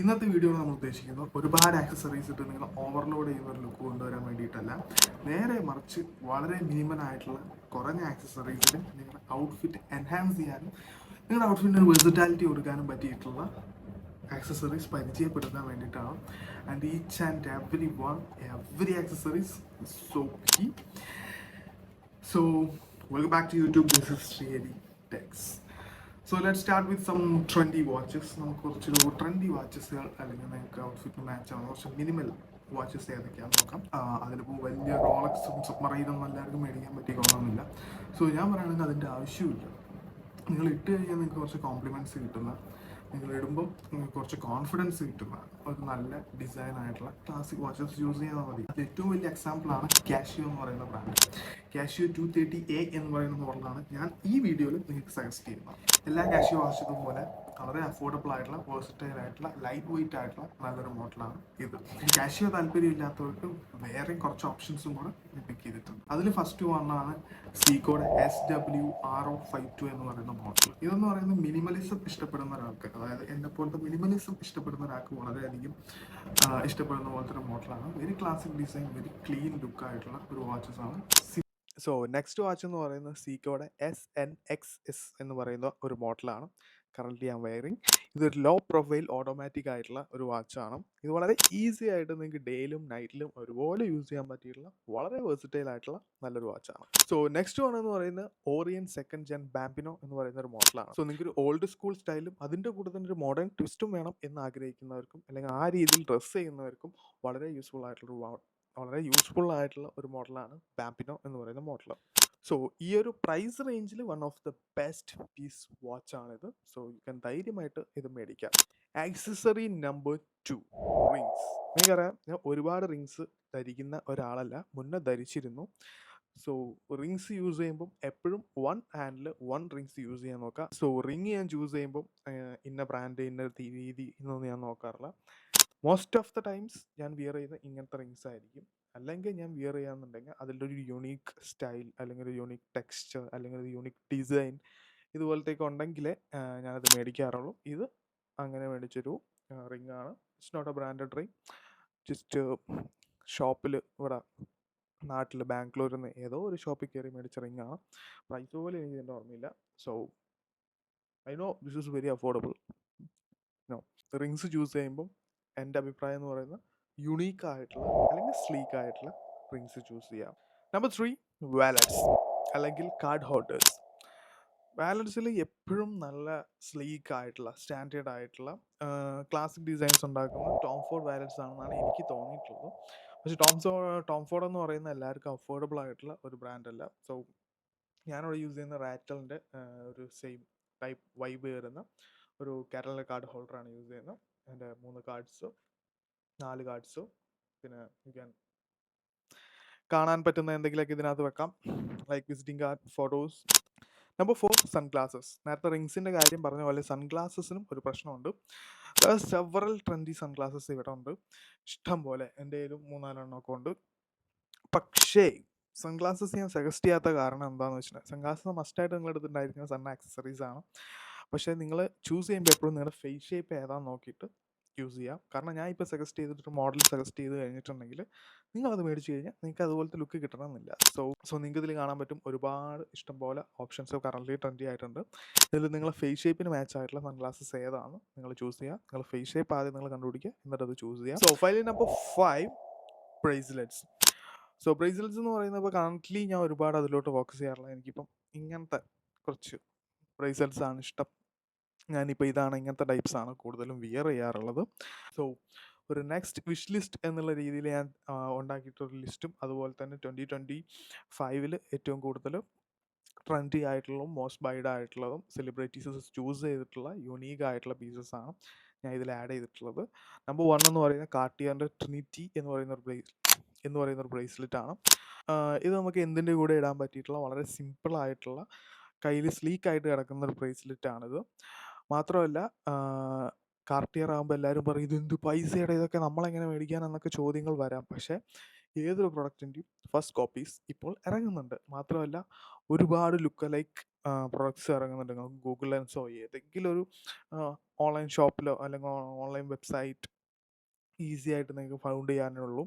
ഇന്നത്തെ വീഡിയോയിൽ നമ്മൾ ഉദ്ദേശിക്കുന്നത് ഒരുപാട് ആക്സസറീസ് ഇട്ട് നിങ്ങൾ ഓവർലോഡ് ചെയ്യുന്ന ഒരു ലുക്ക് കൊണ്ടുവരാൻ വേണ്ടിയിട്ടല്ല. നേരെ മറിച്ച് വളരെ മിനിമൽ ആയിട്ടുള്ള കുറഞ്ഞ ആക്സസറീസിലും നിങ്ങളുടെ ഔട്ട്ഫിറ്റ് എൻഹാൻസ് ചെയ്യാനും നിങ്ങളുടെ ഔട്ട്ഫിറ്റിന് വെസിറ്റാലിറ്റി കൊടുക്കാനും പറ്റിയിട്ടുള്ള ആക്സസറീസ് പരിചയപ്പെടുത്താൻ വേണ്ടിയിട്ടാണ്. And each and every one every accessories so key so welcome back to YouTube is Shriyadi Tex. So, let start with some trendy watches നമുക്ക് കുറച്ച് ട്രെൻഡി വാച്ചസുകൾ അല്ലെങ്കിൽ നിങ്ങൾക്ക് ഔട്ട്ഫിറ്റ് മാച്ച് ആവുന്ന കുറച്ച് മിനിമൽ വാച്ചസ് ഏതൊക്കെയാണെന്ന് നോക്കാം. അതിലിപ്പോൾ വലിയ റോളക്സും സബ്മറൈനൊന്നും എല്ലാവർക്കും മേടിക്കാൻ പറ്റിക്കൊള്ളണമെന്നില്ല സോ ഞാൻ പറയുകയാണെങ്കിൽ അതിന്റെ ആവശ്യമില്ല. നിങ്ങൾ ഇട്ട് കഴിഞ്ഞാൽ നിങ്ങൾക്ക് കുറച്ച് കോംപ്ലിമെന്റ്സ് കിട്ടുന്ന നിങ്ങൾ നിങ്ങൾക്ക് കുറച്ച് കോൺഫിഡൻസ് കിട്ടുന്ന ഒരു നല്ല ഡിസൈൻ ആയിട്ടുള്ള ക്ലാസിക് വാച്ചസ് യൂസ് ചെയ്താൽ മതി. അത് ഏറ്റവും വലിയ എക്സാമ്പിളാണ് കാഷ്യോ എന്ന് പറയുന്ന brand Casio two thirty A എന്ന് പറയുന്ന മോഡലാണ് ഞാൻ ഈ വീഡിയോയിൽ നിങ്ങൾക്ക് സജസ്റ്റ് ചെയ്യുന്നത്. എല്ലാ കാഷ്യോ വാച്ചതും പോലെ വളരെ അഫോർഡബിൾ ആയിട്ടുള്ള വേഴ്സറ്റൈൽ ആയിട്ടുള്ള ലൈറ്റ് വെയിറ്റ് ആയിട്ടുള്ള നല്ലൊരു മോഡലാണ് ഇത്. കാഷ്യോ താല്പര്യമില്ലാത്തവർക്ക് വേറെ കുറച്ച് ഓപ്ഷൻസും കൂടെ പിക്ക് ചെയ്തിട്ടുണ്ട്. അതിൽ ഫസ്റ്റ് വണ്ണാണ് സീക്കോഡ് S W R O five two എന്ന് പറയുന്ന മോഡൽ ഇതെന്ന് പറയുന്നത് മിനിമലിസം ഇഷ്ടപ്പെടുന്ന ഒരാൾക്ക് അതായത് എന്നെ പോലത്തെ മിനിമലിസം ഇഷ്ടപ്പെടുന്ന ഒരാൾക്ക് വളരെയധികം ഇഷ്ടപ്പെടുന്ന പോലത്തെ ഒരു മോഡലാണ് very classic design very clean look ആയിട്ടുള്ള ഒരു വാച്ചസ് ആണ്. സോ നെക്സ്റ്റ് വാച്ച് എന്ന് പറയുന്നത് സീക്കോടെ എസ് എൻ എക്സ് എസ് എന്ന് പറയുന്ന ഒരു മോഡലാണ് കറണ്ട്ലി ഞാൻ വയറിങ് ഇതൊരു ലോ പ്രൊഫൈൽ ഓട്ടോമാറ്റിക് ആയിട്ടുള്ള ഒരു വാച്ചാണ് ഇത് വളരെ ഈസി ആയിട്ട് നിങ്ങൾക്ക് ഡേയിലും നൈറ്റിലും ഒരുപോലെ യൂസ് ചെയ്യാൻ പറ്റിയിട്ടുള്ള വളരെ വെർസിറ്റൈൽ ആയിട്ടുള്ള നല്ലൊരു വാച്ചാണ് സോ നെക്സ്റ്റ് വൺ എന്ന് പറയുന്നത് ഓറിയൻ സെക്കൻഡ് ജെൻ ബാമ്പിനോ എന്ന് പറയുന്ന ഒരു മോഡലാണ് സോ നിങ്ങൾക്ക് ഒരു ഓൾഡ് സ്കൂൾ സ്റ്റൈലും അതിന്റെ കൂടെ തന്നെ ഒരു മോഡേൺ ട്വിസ്റ്റും വേണം എന്ന് ആഗ്രഹിക്കുന്നവർക്കും അല്ലെങ്കിൽ ആ രീതിയിൽ ഡ്രസ്സ് ചെയ്യുന്നവർക്കും വളരെ യൂസ്ഫുൾ ആയിട്ടുള്ള ഒരു wa- വളരെ യൂസ്ഫുൾ ആയിട്ടുള്ള ഒരു മോഡലാണ് ബാമ്പിനോ എന്ന് പറയുന്ന മോഡൽ സോ ഈ ഒരു പ്രൈസ് റേഞ്ചിൽ one of the best piece watch ആണിത്. സോ യു ക്യാൻ ധൈര്യമായിട്ട് ഇത് മേടിക്കാം. ആക്സസറി നമ്പർ ടു റിങ്സ് എനിക്കറിയാം ഞാൻ ഒരുപാട് റിങ്സ് ധരിക്കുന്ന ഒരാളല്ല. മുന്നേ ധരിച്ചിരുന്നു. സോ റിങ്സ് യൂസ് ചെയ്യുമ്പം എപ്പോഴും വൺ ഹാൻഡിൽ വൺ റിങ്സ് യൂസ് ചെയ്യാൻ നോക്കുക സോ റിങ് ഞാൻ ചൂസ് ചെയ്യുമ്പം ഇന്ന ബ്രാൻഡ് ഇന്ന രീതി എന്നൊന്നും ഞാൻ നോക്കാറില്ല. മോസ്റ്റ് ഓഫ് ദ ടൈംസ് ഞാൻ വിയർ ചെയ്യുന്ന ഇങ്ങനത്തെ റിങ്സ് ആയിരിക്കും. അല്ലെങ്കിൽ ഞാൻ വിയർ ചെയ്യാന്നുണ്ടെങ്കിൽ അതിന്റെ ഒരു യുണീക്ക് സ്റ്റൈൽ അല്ലെങ്കിൽ ഒരു യുണീക്ക് ടെക്സ്ചർ അല്ലെങ്കിൽ ഒരു യുണീക്ക് ഡിസൈൻ ഇതുപോലത്തേക്ക് ഉണ്ടെങ്കിലേ ആഹ് ഞാനത് മേടിക്കാറുള്ളൂ. ഇത് അങ്ങനെ മേടിച്ചൊരു റിംഗ് ആണ്. It's not a branded ring just ഷോപ്പിൽ ഇവിടെ നാട്ടിൽ ബാംഗ്ലൂരിൽ നിന്ന് ഏതോ ഒരു ഷോപ്പിൽ കയറി മേടിച്ച റിംഗ് ആണ്. പ്രൈസ് പോലും എനിക്ക് എന്റെ ഓർമ്മയില്ല. So I know this is very affordable no rings choose ചെയ്യുമ്പം എന്റെ അഭിപ്രായം എന്ന് പറയുന്നത് യുണീക്ക് ആയിട്ടുള്ള അല്ലെങ്കിൽ സ്ലീക്ക് ആയിട്ടുള്ള റിങ്സ് ചൂസ് ചെയ്യാം. നമ്പർ ത്രീ വാലറ്റ്സ് അല്ലെങ്കിൽ കാർഡ് ഹോൾഡേഴ്സ് വാലറ്റ്സിൽ എപ്പോഴും നല്ല സ്ലീക്ക് ആയിട്ടുള്ള സ്റ്റാൻഡേർഡ് ആയിട്ടുള്ള ക്ലാസിക് ഡിസൈൻസ് ഉണ്ടാക്കുന്ന ടോം ഫോർഡ് വാലറ്റ്സ് ആണെന്നാണ് എനിക്ക് തോന്നിയിട്ടുള്ളത്. പക്ഷേ ടോം സോ ടോം ഫോർഡ് എന്ന് പറയുന്ന എല്ലാവർക്കും അഫോർഡബിൾ ആയിട്ടുള്ള ഒരു ബ്രാൻഡ് അല്ല. സോ ഞാനിവിടെ യൂസ് ചെയ്യുന്ന റാറ്റലിന്റെ ഒരു സെയിം ടൈപ്പ് വൈബ് വരുന്ന ഒരു കാറ്റലിന്റെ കാർഡ് ഹോൾഡറാണ് യൂസ് ചെയ്യുന്നത്. എന്റെ മൂന്ന് കാർഡ്സോ നാല് കാർഡ്സോ. പിന്നെ യു ക്യാൻ കാണാൻ പറ്റുന്ന എന്തെങ്കിലുമൊക്കെ ഇതിനകത്ത് വെക്കാം. Like visiting card photos number four sunglasses നേരത്തെ റിങ്സിന്റെ കാര്യം പറഞ്ഞ പോലെ സൺഗ്ലാസസിനും ഒരു പ്രശ്നമുണ്ട്. സെവറൽ ട്രെൻഡി സൺഗ്ലാസസ് ഇവിടെ ഉണ്ട്. ഇഷ്ടം പോലെ എന്റെ കയ്യിലും മൂന്നാലെണ്ണമൊക്കെ ഉണ്ട്. പക്ഷേ സൺഗ്ലാസസ് ഞാൻ സജസ്റ്റ് ചെയ്യാത്ത കാരണം എന്താണെന്ന് വെച്ചിട്ടുണ്ടെങ്കിൽ സൺഗ്ലാസസ് മസ്റ്റായിട്ട് നിങ്ങളെടുത്തിട്ടുണ്ടായിരിക്കുന്ന സൺ ആക്സസറീസ് ആണ്. പക്ഷേ നിങ്ങൾ ചൂസ് ചെയ്യുമ്പോൾ എപ്പോഴും നിങ്ങളുടെ ഫേസ് ഷേപ്പ് ഏതാണെന്ന് നോക്കിയിട്ട് യൂസ് ചെയ്യാം. കാരണം ഞാൻ ഇപ്പോൾ സജസ്റ്റ് ചെയ്തിട്ട് മോഡൽ സജസ്റ്റ് ചെയ്ത് കഴിഞ്ഞിട്ടുണ്ടെങ്കിൽ നിങ്ങളത് മേടിച്ച് കഴിഞ്ഞാൽ നിങ്ങൾക്ക് അതുപോലത്തെ ലുക്ക് കിട്ടണമെന്നില്ല. സോ സോ നിങ്ങൾക്ക് ഇതിൽ കാണാൻ പറ്റും ഒരുപാട് ഇഷ്ടംപോലെ ഓപ്ഷൻസ് കറന്റ് ട്രെൻഡി ആയിട്ടുണ്ട്. ഇതിൽ നിങ്ങളെ ഫേസ് ഷേപ്പിന് മാച്ച് ആയിട്ടുള്ള സൺഗ്ലാസസ് ഏതാണ് നിങ്ങൾ ചൂസ് ചെയ്യുക നിങ്ങൾ ഫേസ് ഷേപ്പ് ആദ്യം നിങ്ങൾ കണ്ടുപിടിക്കുക എന്നിട്ട് അത് ചൂസ് ചെയ്യുക so file number five bracelets so bracelets എന്ന് പറയുന്നത് ഇപ്പോൾ കറണ്ട്ലി ഞാൻ ഒരുപാട് അതിലോട്ട് ഫോക്കസ് ചെയ്യാറില്ല. എനിക്കിപ്പം ഇങ്ങനത്തെ കുറച്ച് ബ്രേസ്ലെറ്റ്സ് ആണ് ഇഷ്ടം. ഞാനിപ്പോൾ ഇതാണ് ഇങ്ങനത്തെ ടൈപ്സ് ആണ് കൂടുതലും വിയർ ചെയ്യാറുള്ളത്. സോ ഒരു നെക്സ്റ്റ് വിഷ് ലിസ്റ്റ് എന്നുള്ള രീതിയിൽ ഞാൻ ഉണ്ടാക്കിയിട്ടൊരു ലിസ്റ്റും അതുപോലെ തന്നെ ട്വന്റി ട്വന്റി ഫൈവിൽ ഏറ്റവും കൂടുതൽ ട്രെൻഡി ആയിട്ടുള്ളതും മോസ്റ്റ് ബൈഡ് ആയിട്ടുള്ളതും സെലിബ്രിറ്റീസ് ചൂസ് ചെയ്തിട്ടുള്ള യുണീക്ക് ആയിട്ടുള്ള പീസസ് ആണ് ഞാൻ ഇതിൽ ആഡ് ചെയ്തിട്ടുള്ളത്. നമ്പർ വൺ എന്ന് പറയുന്നത് കാർട്ടിയറിന്റെ ട്രിനിറ്റി എന്ന് പറയുന്ന ഒരു ബ്രേസ് എന്ന് പറയുന്ന ഒരു ബ്രേസ്ലെറ്റ് ആണ് ഇത് നമുക്ക് എന്തിന്റെ കൂടെ ഇടാൻ പറ്റിയിട്ടുള്ള വളരെ സിമ്പിൾ ആയിട്ടുള്ള കയ്യിൽ സ്ലീക്ക് ആയിട്ട് കിടക്കുന്ന ഒരു ബ്രേസ്ലെറ്റ് ആണിത് മാത്രമല്ല കാർട്ടിയർ ആകുമ്പോൾ എല്ലാവരും പറയും ഇതെന്ത് പൈസയുടെ ഇതൊക്കെ നമ്മളെങ്ങനെ മേടിക്കാനെന്നൊക്കെ ചോദ്യങ്ങൾ വരാം. പക്ഷേ ഏതൊരു പ്രൊഡക്റ്റിന്റെയും ഫസ്റ്റ് കോപ്പീസ് ഇപ്പോൾ ഇറങ്ങുന്നുണ്ട്. മാത്രമല്ല ഒരുപാട് ലുക്ക് ലൈക്ക് പ്രൊഡക്ട്സ് ഇറങ്ങുന്നുണ്ട്. ഗൂഗിൾ ലെൻസോ ഏതെങ്കിലും ഒരു ഓൺലൈൻ ഷോപ്പിലോ അല്ലെങ്കിൽ ഓൺലൈൻ വെബ്സൈറ്റ് ഈസി ആയിട്ട് നിങ്ങൾക്ക് ഫൗണ്ട് ചെയ്യാനേ ഉള്ളൂ.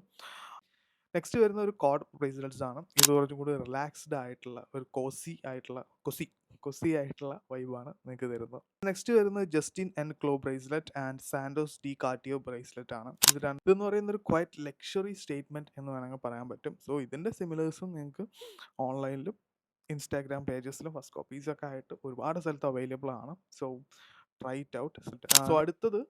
നെക്സ്റ്റ് വരുന്ന ഒരു കോഡ് ബ്രേസ്ലെറ്റ്സ് ആണ്. ഇത് കുറച്ചും കൂടി റിലാക്സ്ഡ് ആയിട്ടുള്ള ഒരു കോസി ആയിട്ടുള്ള കൊസി കൊസി ആയിട്ടുള്ള വൈബാണ് നിങ്ങൾക്ക് തരുന്നത്. നെക്സ്റ്റ് വരുന്നത് Justin and Clou bracelet and Santos de Cartier bracelet ആണ്. ഇത് രണ്ട് ഇതെന്ന് പറയുന്ന ഒരു ക്വൈറ്റ് ലക്ഷറി സ്റ്റേറ്റ്മെന്റ് എന്ന് വേണമെങ്കിൽ പറയാൻ പറ്റും. സോ ഇതിന്റെ സിമിലേഴ്സും നിങ്ങൾക്ക് ഓൺലൈനിലും ഇൻസ്റ്റാഗ്രാം പേജസിലും ഫസ്റ്റ് കോപ്പീസൊക്കെ ആയിട്ട് ഒരുപാട് സ്ഥലത്ത് അവൈലബിൾ ആണ്. So try it out so അടുത്തത്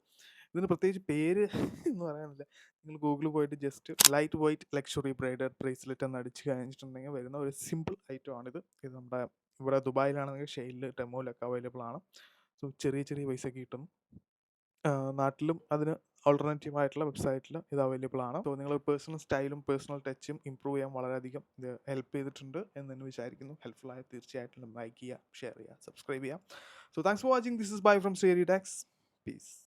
ഇതിന് പ്രത്യേകിച്ച് പേര് എന്ന് പറയാനില്ല. നിങ്ങൾ ഗൂഗിളിൽ പോയിട്ട് just light white luxury braider bracelet എന്ന് അടിച്ച് കഴിഞ്ഞിട്ടുണ്ടെങ്കിൽ വരുന്ന ഒരു സിമ്പിൾ ഐറ്റം ആണിത്. ഇത് നമ്മുടെ ഇവിടെ ദുബായിലാണെങ്കിൽ ഷെയിലിൽ ടെമോയിലൊക്കെ അവൈലബിൾ ആണ്. സോ ചെറിയ ചെറിയ പൈസ കിട്ടും. നാട്ടിലും അതിന് ഓൾട്ടർനേറ്റീവ് ആയിട്ടുള്ള വെബ്സൈറ്റിൽ ഇത് അവൈലബിൾ ആണ്. സോ നിങ്ങൾ പേഴ്സണൽ സ്റ്റൈലും പേഴ്സണൽ ടച്ചും ഇമ്പ്രൂവ് ചെയ്യാൻ വളരെയധികം ഇത് ഹെൽപ്പ് ചെയ്തിട്ടുണ്ട് എന്ന് തന്നെ വിചാരിക്കുന്നു. ഹെൽപ്ഫുൾ ആയ തീർച്ചയായിട്ടും ലൈക്ക് ചെയ്യുക ഷെയർ ചെയ്യുക സബ്സ്ക്രൈബ് ചെയ്യുക. So thanks for watching. This is bye from zari ടാക്സ് പീസ്.